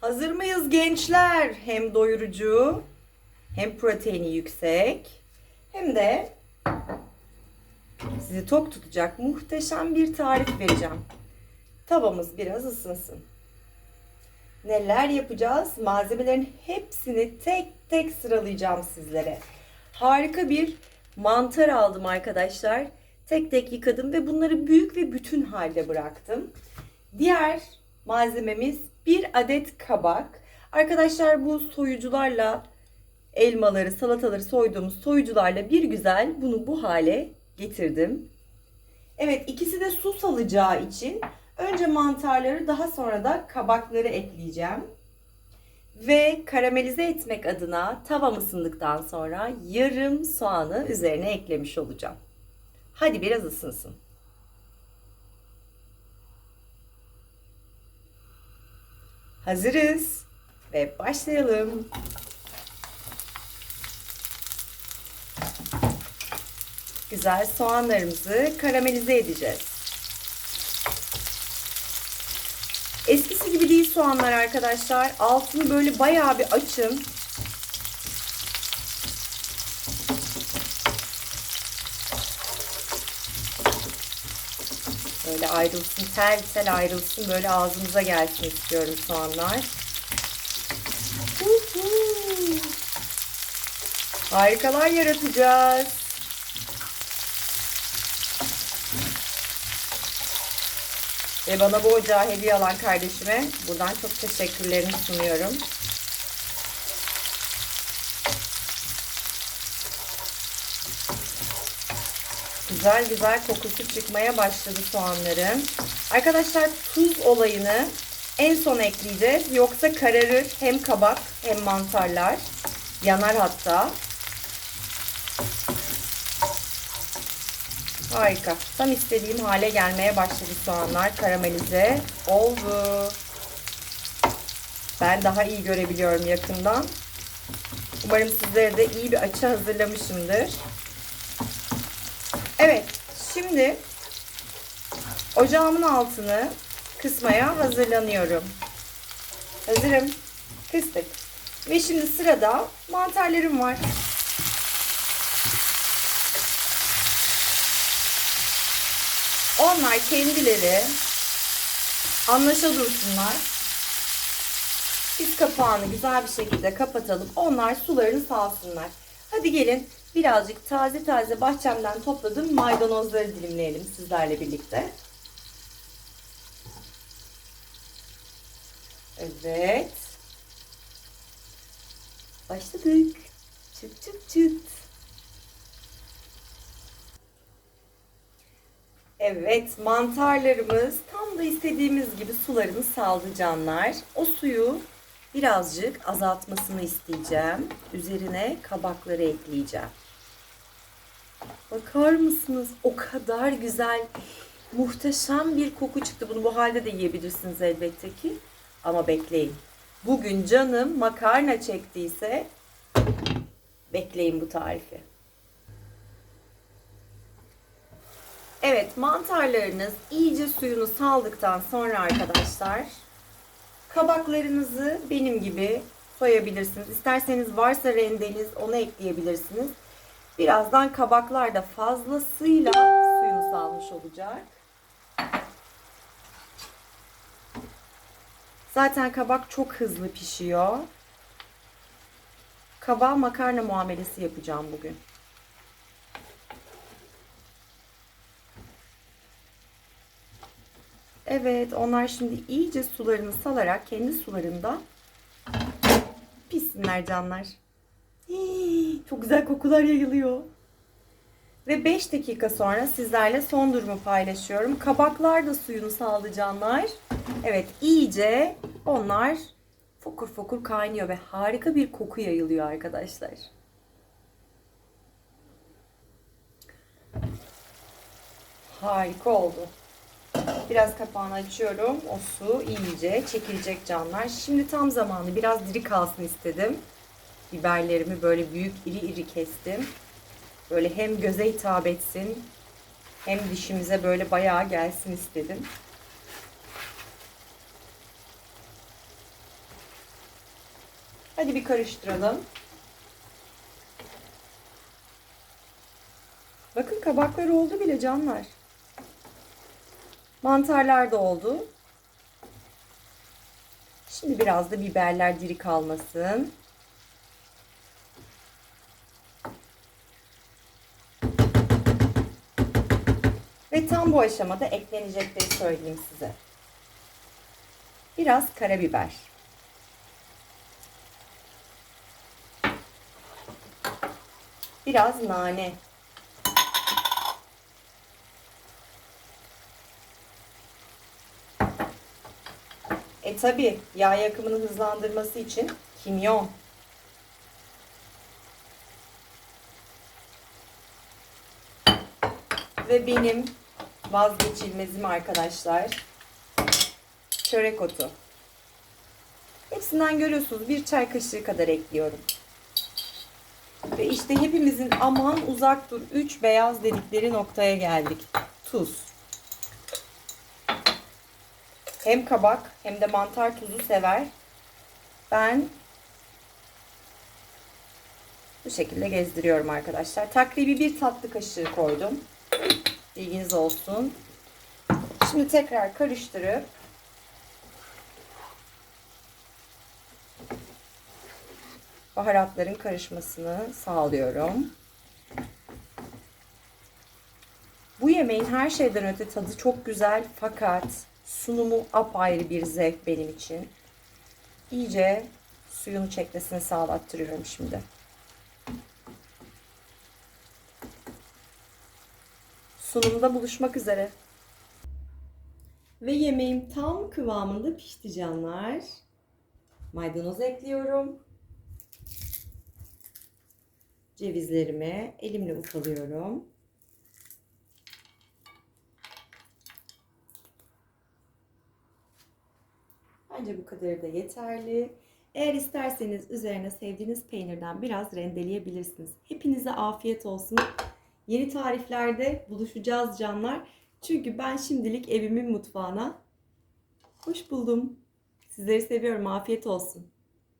Hazır mıyız gençler? Hem doyurucu, hem proteini yüksek, hem de sizi tok tutacak muhteşem bir tarif vereceğim. Tavamız biraz ısınsın. Neler yapacağız? Malzemelerin hepsini tek tek sıralayacağım sizlere. Harika bir mantar aldım arkadaşlar. Tek tek yıkadım ve bunları büyük ve bütün halde bıraktım. Diğer malzememiz adet kabak. Arkadaşlar bu soyucularla elmaları, salataları soyduğumuz soyucularla bir güzel bunu bu hale getirdim. Evet ikisi de su salacağı için önce mantarları daha sonra da kabakları ekleyeceğim. Ve karamelize etmek adına tavam ısındıktan sonra yarım soğanı üzerine eklemiş olacağım. Hadi biraz ısınsın. Hazırız ve başlayalım. Güzel soğanlarımızı karamelize edeceğiz. Eskisi gibi değil soğanlar arkadaşlar. Altını böyle bayağı bir açın. Böyle ayrılsın, tel tel ayrılsın. Böyle ağzımıza gelsin istiyorum soğanlar. Harikalar yaratacağız. Ve bana bu ocağı hediye alan kardeşime buradan çok teşekkürlerimi sunuyorum. Güzel güzel kokusu çıkmaya başladı soğanların. Arkadaşlar tuz olayını en son ekleyeceğiz. Yoksa kararır hem kabak hem mantarlar. Yanar hatta. Harika. Tam istediğim hale gelmeye başladı soğanlar. Karamelize oldu. Ben daha iyi görebiliyorum yakından. Umarım sizlere de iyi bir açı hazırlamışımdır. Evet. Şimdi ocağımın altını kısmaya hazırlanıyorum. Hazırım. Kıstık. Ve şimdi sırada mantarlarım var. Onlar kendileri anlaşa dursunlar. Biz kapağını güzel bir şekilde kapatalım. Onlar sularını salsınlar. Hadi gelin birazcık taze taze bahçemden topladığım maydanozları dilimleyelim sizlerle birlikte. Evet. Başladık. Çıt çıt çıt. Evet, mantarlarımız tam da istediğimiz gibi sularını saldı canlar. O suyu birazcık azaltmasını isteyeceğim. Üzerine kabakları ekleyeceğim. Bakar mısınız? O kadar güzel, muhteşem bir koku çıktı. Bunu bu halde de yiyebilirsiniz elbette ki. Ama bekleyin. Bugün canım makarna çektiyse bekleyin bu tarifi. Evet mantarlarınız iyice suyunu saldıktan sonra arkadaşlar kabaklarınızı benim gibi soyabilirsiniz. İsterseniz varsa rendeniz onu ekleyebilirsiniz. Birazdan kabaklar da fazlasıyla suyunu salmış olacak. Zaten kabak çok hızlı pişiyor. Kabağa makarna muamelesi yapacağım bugün. Evet, onlar şimdi iyice sularını salarak kendi sularında pişsinler canlar. Hii, çok güzel kokular yayılıyor. Ve 5 dakika sonra sizlerle son durumu paylaşıyorum. Kabaklar da suyunu saldı canlar. Evet, iyice onlar fokur fokur kaynıyor ve harika bir koku yayılıyor arkadaşlar. Harika oldu. Biraz kapağını açıyorum. O su iyice çekilecek canlar. Şimdi tam zamanı biraz diri kalsın istedim. Biberlerimi böyle büyük iri iri kestim. Böyle hem göze hitap etsin hem dişimize böyle bayağı gelsin istedim. Hadi bir karıştıralım. Bakın kabaklar oldu bile canlar. Mantarlar da oldu. Şimdi biraz da biberler diri kalmasın. Ve tam bu aşamada eklenecekleri söyleyeyim size. Biraz karabiber. Biraz nane. E tabi yağ yakımını hızlandırması için kimyon. Ve benim vazgeçilmezim arkadaşlar. Çörek otu. Hepsinden görüyorsunuz bir çay kaşığı kadar ekliyorum. Ve işte hepimizin aman uzak dur 3 beyaz dedikleri noktaya geldik. Tuz. Hem kabak hem de mantar tuzu sever. Ben bu şekilde gezdiriyorum arkadaşlar. Takribi bir tatlı kaşığı koydum. Bilginiz olsun. Şimdi tekrar karıştırıp baharatların karışmasını sağlıyorum. Bu yemeğin her şeyden öte tadı çok güzel fakat sunumu apayrı bir zevk benim için. İyice suyunu çekmesini sağlattırıyorum şimdi. Sunumda buluşmak üzere. Ve yemeğim tam kıvamında pişti canlar. Maydanoz ekliyorum. Cevizlerimi elimle ufalıyorum. Bence bu kadarı da yeterli. Eğer isterseniz üzerine sevdiğiniz peynirden biraz rendeleyebilirsiniz. Hepinize afiyet olsun. Yeni tariflerde buluşacağız canlar. Çünkü ben şimdilik evimin mutfağına hoş buldum. Sizleri seviyorum. Afiyet olsun.